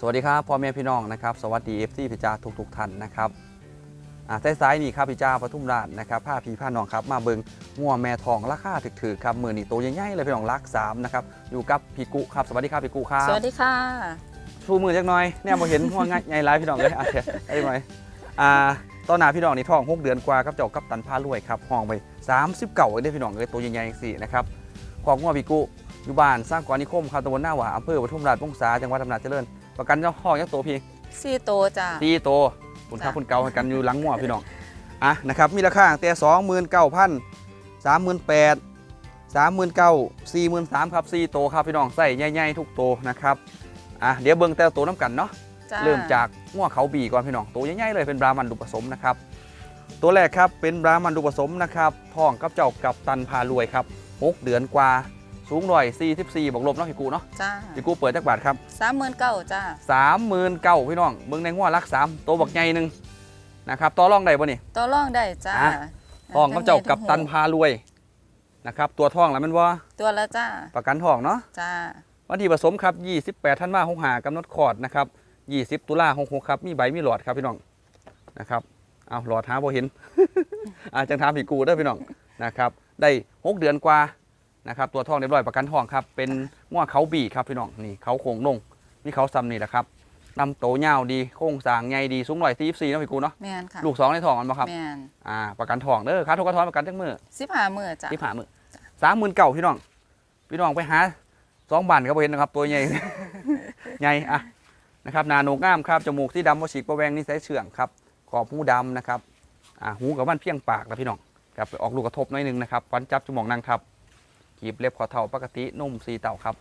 สวัสดีครับพ่อแม่พี่น้องนะครับสวัสดีเอฟซีพิจาทุกทุกๆท่านนะครับอ่าซ้ายๆนี่ครับพิจาปทุมราชนะครับผ้าพีผ้าน้องครับมาเบิงงัวแม่ทองราคาถึกๆครับมือนี่ตัวใหญ่ๆเลยพี่น้องรักสามนะครับอยู่กับพี่กุครับสวัสดีครับพี่กุครับสวัสดีค่ะชูมือจักหน่อยแน่บ่เห็นงัวง่ายใหญ่หลายพี่น้องเลยอะเดี๋ยวได้ไหมอ่าตอนหน้าพี่น้องนี่ท้องหกเดือนกว่าครับเจ้ากับตันผ้ารวยครับห้องไป30เก่าเลยพี่น้องเลยตัวใหญ่ๆสี่นะครับของงัวพี่กุอยู่บ้านสร้างกรนิคมครับตำบลหน้าหว่าอำเภอปทุมราชวงศาจังหวัดอำนาจเจริญ ประกันเจ้าห้องยักษ์ตัวพี่ซีโตจ้าตีโตคุณค่าจ้ะคุณเก่าให้กันอยู่หลังหัวพี่น้องอะนะครับมีราคาตั้งแต่สองหมื่นเก้าพันสามหมื่นแปดสามหมื่นเก้าสี่หมื่นสามครับสี่โตครับพี่น้องใส่ใหญ่ๆทุกโตนะครับอะเดี๋ยวเบิ่งแต่ละโตน้ำกันเนาะจ้าเริ่มจากงัวเขาบีก่อนพี่น้องโตใหญ่ๆเลยเป็นบรามันดุผสมนะครับ ตัวแรกครับเป็นบรามันดุผสมนะครับท้องกับเจ้ากับตันพารวยครับหกเดือนกว่า สูงร้อยสี่สิบสี่บวกลบเนาะพี่กูเนาะจ้าพี่กูเปิดจักบาทครับสามหมื่นเก้าจ้าสามหมื่นเก้าพี่น้องเบิ่งในงัวรักสามตัวบักใหญ่หนึ่งนะครับต่อรองได้บ่นี่ต่อร่องได้จ้าอะทองกับเจ้ากับตันพารวยนะครับตัวทองแล้วมันว่าตัวละจ้าประกันทองเนาะจ้าวันที่ผสมครับ 28ธันวาคม65กำหนดคลอดนะครับ20 ตุลาคม66ครับมีใบมีหลอดครับพี่น้องนะครับเอาหลอดหาบ่เห็นอาจังถามพี่กูเด้อพี่น้องนะครับได้ 6 เดือนกว่า นะครับตัวทองเรียบร้อยประกันทองครับเป็นง้อเขาบีครับพี่น้องนี่เขาโค้งลงนี่เขาซ้ำนี่แหละครับลำโตยาวดีโค้งสร้างใหญ่ดีสูงร้อยสี่สิบสี่เนาะพี่กูเนาะแมนค่ะลูกสองในทองมันบ่ครับแมนอ่าประกันทองเด้อค่าทุกกระท้อนประกันจังมือสิบห้ามือจ้าที่ผ่ามือสามหมื่นเก่าพี่น้องพี่น้องไปหาสองบานก็บ่เห็นนะครับตัวใหญ่ใหญ่อะนะครับหนาโหนกงามครับจมูกที่ดำบ่ฉีกบ่แหวงนี่ใส่เชื่องครับขอบหูดำนะครับอ่าหูกับมันเพียงปากนะพี่น้องครับไปออกลูกกระทบหน้อยหนึงนะครับฟันจับจมูกนางทับ กีบเล็บขอเท่าปกตินุ่มสีเต่าครับ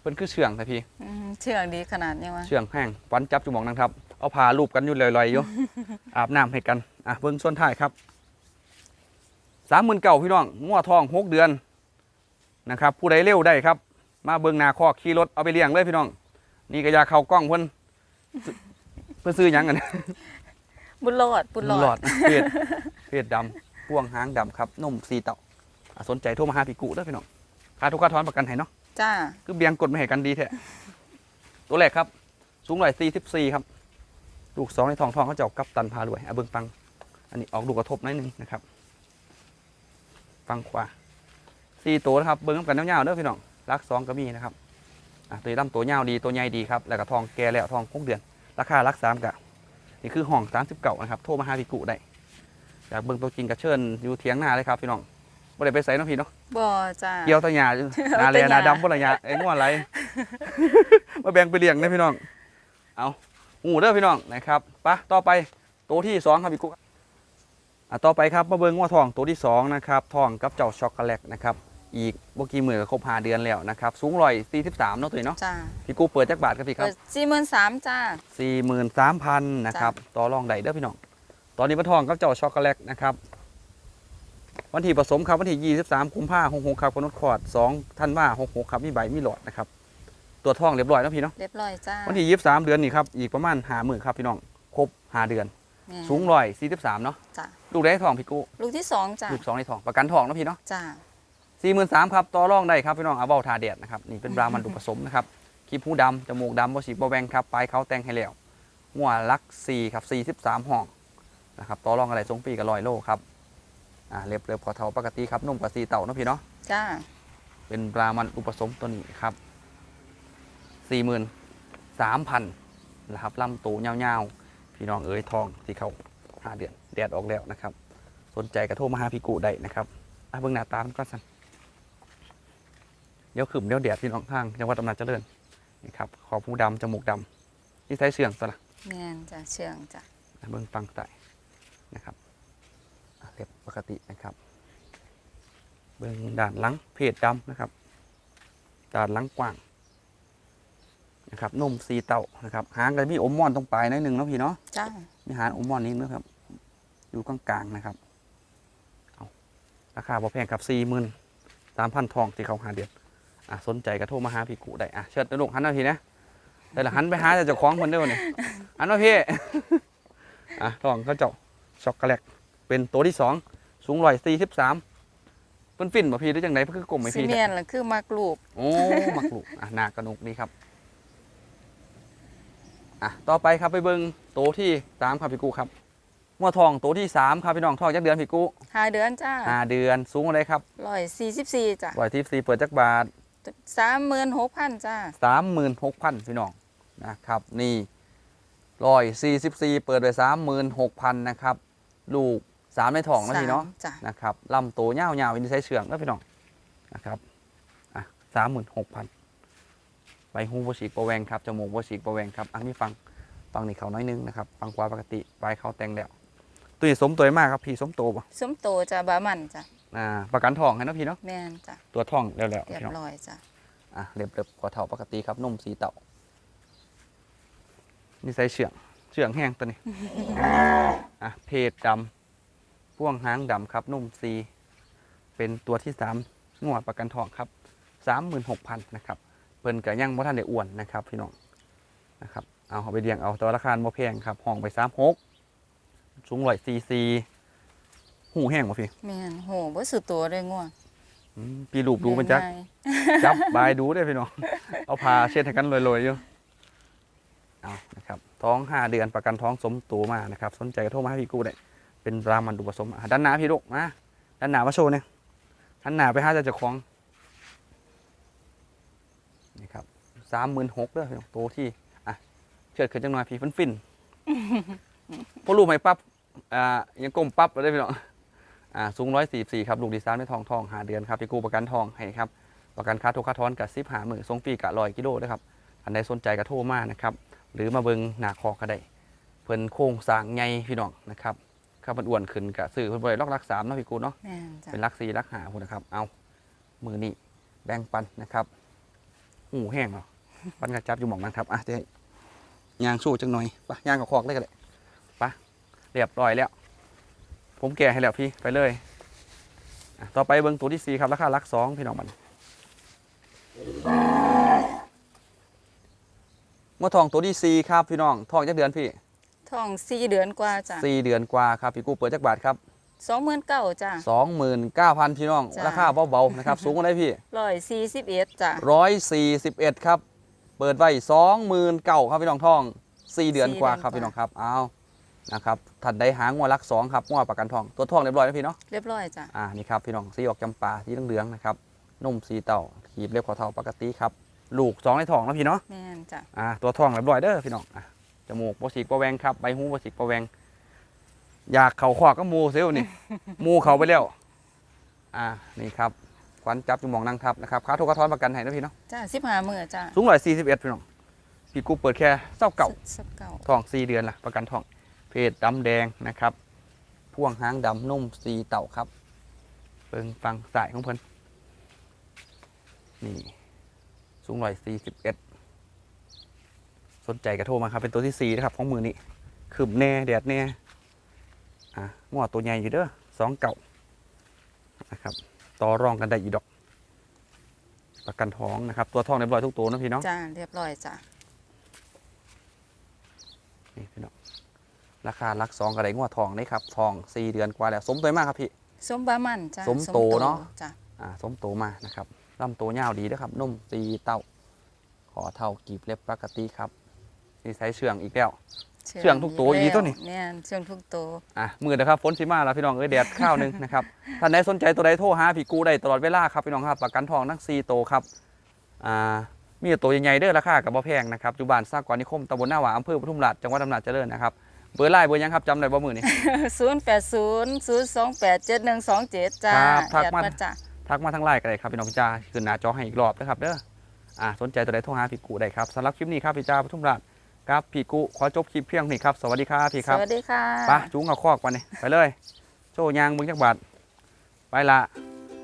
เพิ่นคือเชื่องนะพี่อืมเชื่องดีขนาดนี้วะเชื่องแห้งฟันจับจมูกนางทับ เอาผ้าลูบกันอยู่ลอยๆอยู่ อาบน้ำให้กันอะเบิ่งส่วนท้ายครับสามหมื่นเก่าพี่น้องงัวทองหกเดือนนะครับ ผู้ใดเร็วได้ครับ มาเบิ่งหนาคอกขี่รถเอาไปเลี้ยงเลยพี่น้อง นี่ก็อยาเข้ากล้องเพิ่นเพิ่นซื้อหยังกันบุญรอดบุญรอดเพศเพศดำพ่วงหางดำครับนมสีเต่าอะ สนใจโทรมาหาพี่กุเด้อพี่น้องค่าทุกค่าถอนประกันให้เนาะจ้าคือเบียงกดมาให้กันดีแท้ตัวแรกครับ สูงร้อยสี่สิบสี่ครับ ลูกสองในทองทองเขาเจ้ากับตันพารวยอะเบิ่งฟัง อันนี้ออกลูกกระทบหนิดนึงนะครับ ฟังขวาสี่ตัวนะครับ เบิ่งนำกันยาวๆเด้อพี่น้องรักสองก็มีนะครับอะตัวดำตัวยาวดีตัวใหญ่ดีครับ แล้วก็ทองแก่แล้วทองคงเดือน ราคารักสามกะนี่คือห้องสามสิบเก่านะครับ โทรมาหาพี่กุได้อยากเบิ่งตัวจริงกระเชิญอยู่เถียงหน้าเลยครับพี่น้อง บ่ได้ไปใส่เนาะพี่เนาะบ่จ้าเกี่ยวแตะหยาอยู่หนาเลียหนาดำบ่ละหยาไอ้งัวอะไร มาแบ่งไปเลี้ยงนะพี่น้อง เอาหูเด้อพี่น้องนะครับไปะต่อไปตัวที่สองครับพี่กุ๊กอะต่อไปครับมาเบิ่งงัวทองตัวที่สองนะครับทองกับเจ้าช็อกโกแลตนะครับอีกเมื่อกี้มือก็ครบหาเดือนแล้วนะครับสูงร้อยสี่สิบสามเนาะตัวนี้เนาะจ้าพี่กูเปิดจักบาทครับพี่คเปิรับดสี่หมื่นสามจ้าสี่หมื่นสามพันนะครับต่อรองได้เด้อพี่น้องตอนนี้มาทองกับเจ้าช็อกโกแลตนะครับ วันที่ผสมครับวันที่ยี่สิบสามกุมภาพันธ์หกหกครับกำหนดคลอดสองท่านว่าหกหกครับมีใบมีหลอดนะครับตัวทองเรียบร้อยแล้วพี่เนาะเรียบร้อยจ้าวันที่ยี่สิบสามเดือนนี่ครับอีกประมาณหาหมื่นครับพี่น้องครบหาเดือนแม่นสูงร้อยสี่สิบสามเนาะจ้าลูกได้ทองพี่กูลูกที่สองจ้าลูกสองในทองประกันทองเนาะพี่เนาะจ้าสี่หมื่นสามครับต่อรองได้ครับพี่น้องเอาเบาทาแดดนะครับนี่เป็นบรามันดุผสมนะครับคลิปหูดำจมูกดำบฉีบแบงครับปลายเขาแต่งให้แล้วหัวลักสี่ครับสี่สิบสามห้องนะครับต่อรองอะไรทรงปีกับลอยโลครับ อ่าเล็บเล็บขอเท่าปกติครับนุ่มกว่าสีเต่าเนาะพี่เนาะจ้าเป็นบรามันอุปสมตัวนี้ครับสี่หมื่นสามพันนะครับลำตูเงาวๆพี่น้องเอ๋ยทองที่เขาห้าเดือนแดดออกแล้วนะครับ สนใจกระโทรมาหาพี่กูได้นะครับอะเบิ่งหน้าตามันก่อนสันเดี๋ยวขึ้นเดี๋ยวแดดพี่น้องทางจังหวัดอำนาจเจริญนี่ครับขอบหูดำจมูกดำนี่ใส่เสื่องสละแม่นจ้าเชื่องจ้าอะเบิ่งฟังใส่นะครับ อะเล็บปกตินะครับเบิ่งด่านหลังเพจดำนะครับด่านหลังกว้างนะครับนมสีเต่านะครับหางก็มีอมม่อนตรงปลายหน้อยหนึ่งเนาะพี่เนาะจ้ามีหางอมม่อนนิดนะครับ อยู่กลางๆนะครับเอาราคาพอแพงครับสี่หมื่นสามพันทองที่เขาหาเดือนอะสนใจก็โทรมาหาพี่กูได้อะเชิญนะลูกหันหน้าพี่นะแต่ละหันไปหาแต่เจ้าของคนเดียวนี่หันมาพี่อะทองเขาเจ้าช็อกโกแลต เป็นตัวที่สองสูงร้อยสี่สิบสามเพิ่นฟินบ่พี่หรือจังไดเพิ่นคือกลมไหมซีพี่เมนล่ะคือมากลูกโอ้มักลูกอะหนากระนุกดีครับอะต่อไปครับไปเบิ่งโตวที่สามครับพี่กูครับงัวทองโตวที่สามครับพี่น้องทองจักเดือนพี่กูห้าเดือนจ้าห้าเดือนสูงอะไรครับร้อยสี่สิบสี่จ้าร้อยที่สี่เปิดจักบาท สามหมื่นหกพันจ้าสามหมื่นหกพันพี่น้องนะครับนี่ร้อยสี่สิบสี่เปิดไปสามหมื่นหกพันนะครับ ลูก สามในท้องนะพี่เนาะสมจ้านะครับลำโตเง่าเง่าวินิสัยเฉืองนะพี่น้องนะครับอะสามหมื่นหกพันใบหูบฉีกประแวงครับจมูกบฉีกประแวงครับอันนี้ฟังฟังนี่เขาน้อยนึงนะครับฟังกว่าปกติปลายเขาแต่งแล้วตัวนี้สมตัวมากครับพี่สมโตป่ะสมโตจ้าบามันจ้าอ่าประกันทองให้นะพี่เนาะแม่นจ้าตัวทองแล้วแล้วเรียบพี่น้องร้อยจ้าอะเรียบเรียบกว่าเท่าปกติครับนุ่มสีเต่านิสัยเฉืองเฉืองแห้งตัวนี้อะเพศดำ พ่วงหางดำครับนุ่มซีเป็นตัวที่สามงวดประกันทองครับสามหมื่นหกพันนะครับเพิ่นกับย่างบ่ท่านได้อ้วนนะครับพี่น้องนะครับเอาเอาไปเลี้ยงเอาตัวราคาบ่แพงครับห้องไปสามหกสูงร้อยซีซีหูแห้งบ่พี่แม่นโหบ่สุดตัวเลยง่วงอืมพี่ลูกดูมันจักง่ายจับบายดูได้พี่น้องเอาพาเช็ดให้กันลอยๆอยู่เอานะครับท้องห้าเดือนประกันท้องสมตัวมานะครับ สนใจก็โทรมาให้พี่กู้ได้ เป็นรามันดูผสมอะด้านหน้าพี่ลูกมาด้านหน้ามาโชว์เนี่ยด้านหน้าไปห้าจะจะคล้องนี่ครับสามหมื่นหกเด้อพี่น้องตัวที่อะเชิดขึ้นจังหน่อยพี่ฟินฟินพอลูกไม่ปั๊บอ่ายังก้มปั๊บเลยพี่น้องอ่าสูงร้อยสี่สี่ครับลูกดีไซน์ไม่ทองทองหาเดือนครับพี่กูประกันทองให้ครับประกันค่าทุกค่าทอนกับซิปหาหมื่นทรงปีกะลอยกิโลด้ครับอันใดสนใจก็โทรมานะครับ หรือมาเบิงหนาคอก็ได้เพิ่นโค้งสร้างใหญ่พี่น้องนะครับ ข้ามันอ้วนขึ้นกะซื้อเพิ่นบ่ได้ล็อกรักสามเนาะพี่กูเนาะแม่นจ้าเป็นรักสี่รักหาพุ่นนะครับ เอามือนี่แบ่งปันนะครับหูแห้งเหรอปันกระจับอยู่หมองนั้นครับอะเดี๋ยวยางสู้จังหน่อยไปะยางกับคอกเลยกันเลยไปะเรียบร้อยแล้ว ผมแก่ให้แล้วพี่ไปเลยอะต่อไปเบิ้งตัวที่สี่ครับราคาลักสองพี่น้องมันเมื่อทองตัวที่สี่ครับพี่น้องทองจักเดือนพี่ ท้องสี่เดือนกว่าจ้าสี่เดือนกว่าครับพี่กู้เปิดจักบาทครับสองหมื่นเก้าจ้าสองหมื่นเก้าพันพี่น้องจ้ะราคาเบาๆนะครับ สูงกว่าได้พี่ร้อยสี่สิบเอ็ดจ้าร้อยสี่สิบเอ็ดครับ เปิดไว้สองหมื่นเก้าครับพี่น้องทองสี่เดือนกว่าครับพี่น้องครับเอานะครับถัดได้หางงวลักสองครับงวประกันทอง ตัวทองเรียบร้อยนะพี่เนาะเรียบร้อยจ้าอ่านี่ครับพี่น้องสีออกจำปาสีเหลืองๆนะครับนุ่มสีเต่าขีบเล็บขอเท่าปกติครับ ลูกสองในทองนะพี่เนาะแม่นจ้าอ่าตัวทองเรียบร้อยเด้อพี่น้องอะ จมูกโปสีกโปแวงครับใบหูโปสีกโปแวง อยากเข่าขวากก็มูเซลนี่มูเขาไปแล้ว อ่านี่ครับควันจับจมูกนั่งทับนะครับค่าทุกข์ค่าทอนประกันให้นะพี่เนาะจ้าสิบห้ามือจ้าสูงร้อยสี่สิบเอ็ดพี่น้องพี่กูเปิดแค่เศร้าเก่าสับเก่าทองสี่เดือนละประกันทอง เพศดำแดงนะครับพ่วงหางดำนุ่มสีเต่าครับเปิงฟังสายของเพิ่นนี่สูงร้อยสี่สิบเอ็ด สนใจกระโทรมาครับ เป็นตัวที่สี่นะครับของมือนี้คืบแน่แดดแน่อะงอตัวใหญ่อยู่เด้อสองเก่านะครับต่อรองกันได้อีดอก ประกันท้องนะครับ ตัวทองเรียบร้อยทุกตัวนะพี่เนาะจ้าเรียบร้อยจ้านี่พี่น้องราคาลักสองกระไดงวดทองนี่ครับทองสี่เดือนกว่าแล้ว สมตัวมากครับพี่ สมบามันจ้าสมโตเนาะจ้าอ่าสมโตมานะครับลำตัวยาวดีนะครับนุ่มตีเต้า ขอเท่ากีบเล็บปกติครับ นี่ใช้เชื่องอีกแล้ว เชื่องทุกตัวอีตัวนี่ แม่นเชื่องทุกตัวอะมือนะครับฝนสิมาแล้วพี่น้องเอ้ยแดดข้าวหนึงนะครับ ท่านใดสนใจตัวใดโทรหาพี่กูได้ตลอดเวลาครับพี่น้องครับประกันทองทั้ง4โตวครับอ่ามีแต่ตัวใหญ่ๆเด้อราคากับบ่แพงนะครับอยู่บ้านซากกวานิคมตำบลหน้าหวาอำเภอปทุมราชจังหวัดอำนาจเจริญนะครับเบอร์ไลน์เบอร์หยังครับจำได้บ่มือนี่ศูนย์แปดศูนย์ศูนย์สองแปดเจ็ดหนึ่งสองเจ็ดจ้าครับทักมา แอดจ้าทักมาทางไลน์ก็ได้ครับพี่น้องพี่จ้าขึ้นหน้าจอให้อีกรอบนะครับเด้ออ่าสนใจตัวใดโทรหาพี่กูได้ครับสำหรับคลิปนี้ครับพี่จ้าปทุมราช ครับพี่กูขอจบคลิปเพียงนี้ครับสวัสดีครับพี่ครับสวัสดีค่ะไปจุงเอาคอกมาเนี่ยไปเลย โชว์ยางมึงจักบาทไปละ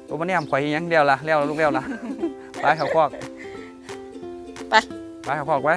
ตัวมันเนี่ยข่อยอีหยังเดียวละเลี้ยวลูกเลี้ยวละไปเขาคอกไปไปเขาคอกไป